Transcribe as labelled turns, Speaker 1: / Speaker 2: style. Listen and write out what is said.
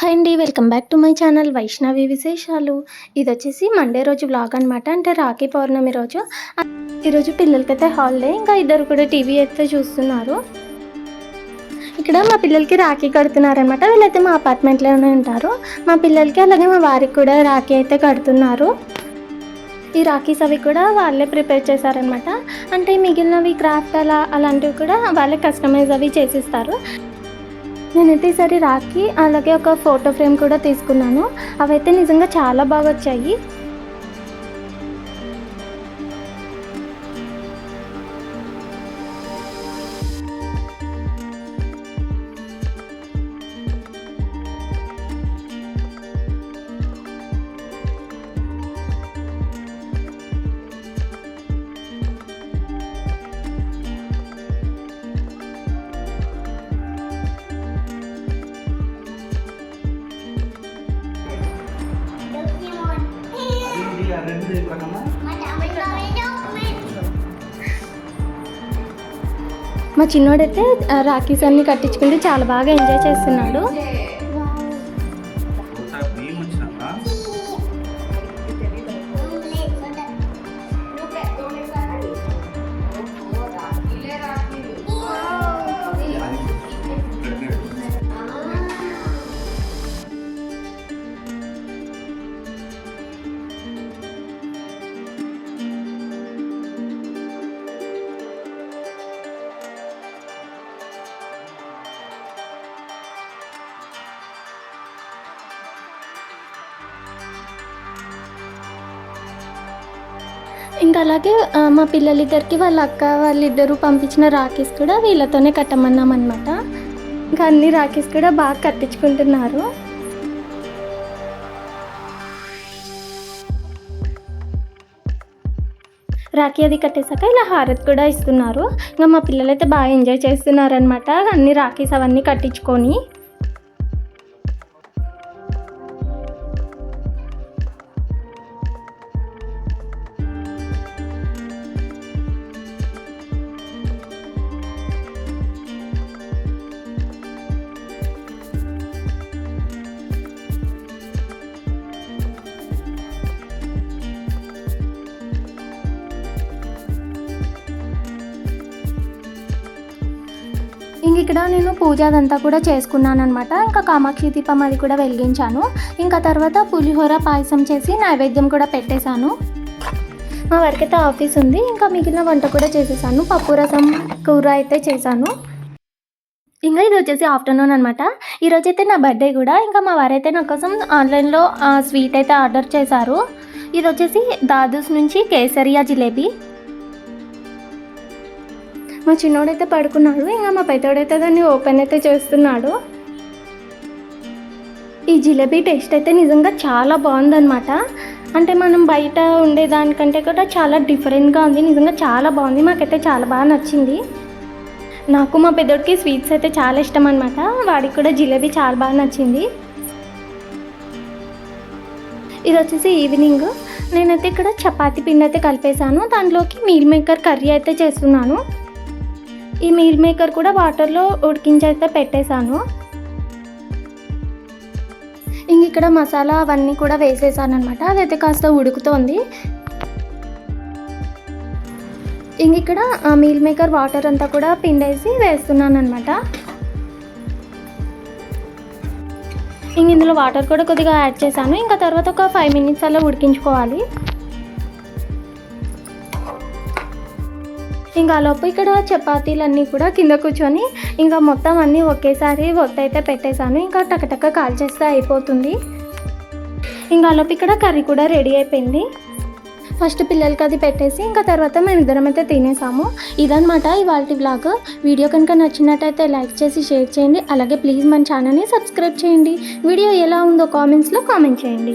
Speaker 1: Hi అండి welcome back to my channel Vaishnavi విశేషాలు. ఇది వచ్చేసి మండే రోజు వ్లాగ్ అనమాట అంటే రాఖీ పౌర్ణమి రోజు. ఈరోజు పిల్లలకైతే హాలిడే ఇంకా ఇద్దరు కూడా టీవీ అయితే చూస్తున్నారు. ఇక్కడ మా పిల్లలకి రాఖీ కడుతున్నారనమాట వీళ్ళైతే మా అపార్ట్మెంట్లోనే ఉంటారు. మా పిల్లలకి అలాగే మా వారికి కూడా రాఖీ అయితే కడుతున్నారు. ఈ రాఖీస్ అవి కూడా వాళ్ళే ప్రిపేర్ చేశారనమాట అంటే మిగిలినవి క్రాఫ్ట్ అలా అలాంటివి కూడా వాళ్ళే కస్టమైజ్ అవి చేసిస్తారు. నేనైతే ఈసారి రాఖీ అలాగే ఒక ఫోటో ఫ్రేమ్ కూడా తీసుకున్నాను. అవైతే నిజంగా చాలా బాగా వచ్చాయి.
Speaker 2: రెండు ఇవ్వకమ్మా
Speaker 1: మా చిన్నోడైతే రాఖీస్ అన్ని కట్టించుకుంటే చాలా బాగా ఎంజాయ్ చేస్తున్నాడు. ఇంకా అలాగే మా పిల్లలిద్దరికి వాళ్ళ అక్క వాళ్ళిద్దరూ పంపించిన రాఖీస్ కూడా వీళ్ళతోనే కట్టమన్నాం అనమాట ఇంకా అన్ని రాఖీస్ కూడా బాగా కట్టించుకుంటున్నారు. రాఖీ అది కట్టేశాక ఇలా హారత్ కూడా ఇస్తున్నారు. ఇంకా మా పిల్లలైతే బాగా ఎంజాయ్ చేస్తున్నారనమాట అన్ని రాఖీస్ అవన్నీ కట్టించుకొని. ఇంక ఇక్కడ నేను పూజ అదంతా కూడా చేసుకున్నాను అనమాట ఇంకా కామాక్షి దీపం అది కూడా వెలిగించాను. ఇంకా తర్వాత పులిహోర పాయసం చేసి నైవేద్యం కూడా పెట్టేశాను. మా వరకైతే ఆఫీస్ ఉంది. ఇంకా మిగిలిన వంట కూడా చేసేసాను. పప్పు రసం కూర అయితే చేశాను. ఇంకా ఇది వచ్చేసి ఆఫ్టర్నూన్ అనమాట ఈరోజు అయితే నా బర్త్డే కూడా. ఇంకా మా వారైతే నా కోసం ఆన్లైన్లో స్వీట్ అయితే ఆర్డర్ చేశారు. ఇది వచ్చేసి దాదూస్ నుంచి కేసరియా జిలేబీ. మా చిన్నోడైతే పడుకున్నాడు ఇంకా మా పెద్దోడైతే దాన్ని ఓపెన్ అయితే చేస్తున్నాడు. ఈ జిలేబీ టేస్ట్ అయితే నిజంగా చాలా బాగుందన్నమాట. అంటే మనం బయట ఉండేదానికంటే కూడా చాలా డిఫరెంట్గా ఉంది నిజంగా చాలా బాగుంది మాకైతే చాలా బాగా నచ్చింది. నాకు మా పెద్దోడికి స్వీట్స్ అయితే చాలా ఇష్టం అనమాట వాడికి కూడా జిలేబీ చాలా బాగా నచ్చింది. ఇది వచ్చేసి ఈవినింగ్ నేనైతే ఇక్కడ చపాతీ పిండి అయితే కలిపేశాను దాంట్లోకి మీల్ మేకర్ కర్రీ అయితే చేస్తున్నాను. ఈ మీల్ మేకర్ కూడా వాటర్లో ఉడికించైతే అయితే పెట్టేశాను. ఇంక ఇక్కడ మసాలా అవన్నీ కూడా వేసేసాను అనమాట అదైతే కాస్త ఉడుకుతోంది. ఇంక ఇక్కడ ఆ మీల్ మేకర్ వాటర్ అంతా కూడా పిండేసి వేస్తున్నాను అనమాట ఇంక ఇందులో వాటర్ కూడా కొద్దిగా యాడ్ చేశాను. ఇంకా తర్వాత ఒక ఫైవ్ మినిట్స్ అలా ఉడికించుకోవాలి. ఇంకా లోపు ఇక్కడ చపాతీలన్నీ కూడా కింద కూర్చొని ఇంకా మొత్తం అన్నీ ఒకేసారి ఒత్తి అయితే పెట్టేశాను. ఇంకా టకటక కాల్చేస్తే అయిపోతుంది. ఇంకా లోపు ఇక్కడ కర్రీ కూడా రెడీ అయిపోయింది. ఫస్ట్ పిల్లలకి అది పెట్టేసి ఇంకా తర్వాత మేము ఇద్దరం అయితే తినేసాము. ఇదనమాట ఇవాళ బ్లాగ్ వీడియో కనుక నచ్చినట్టయితే లైక్ చేసి షేర్ చేయండి. అలాగే ప్లీజ్ మన ఛానల్ని సబ్స్క్రైబ్ చేయండి. వీడియో ఎలా ఉందో కామెంట్స్లో కామెంట్ చేయండి.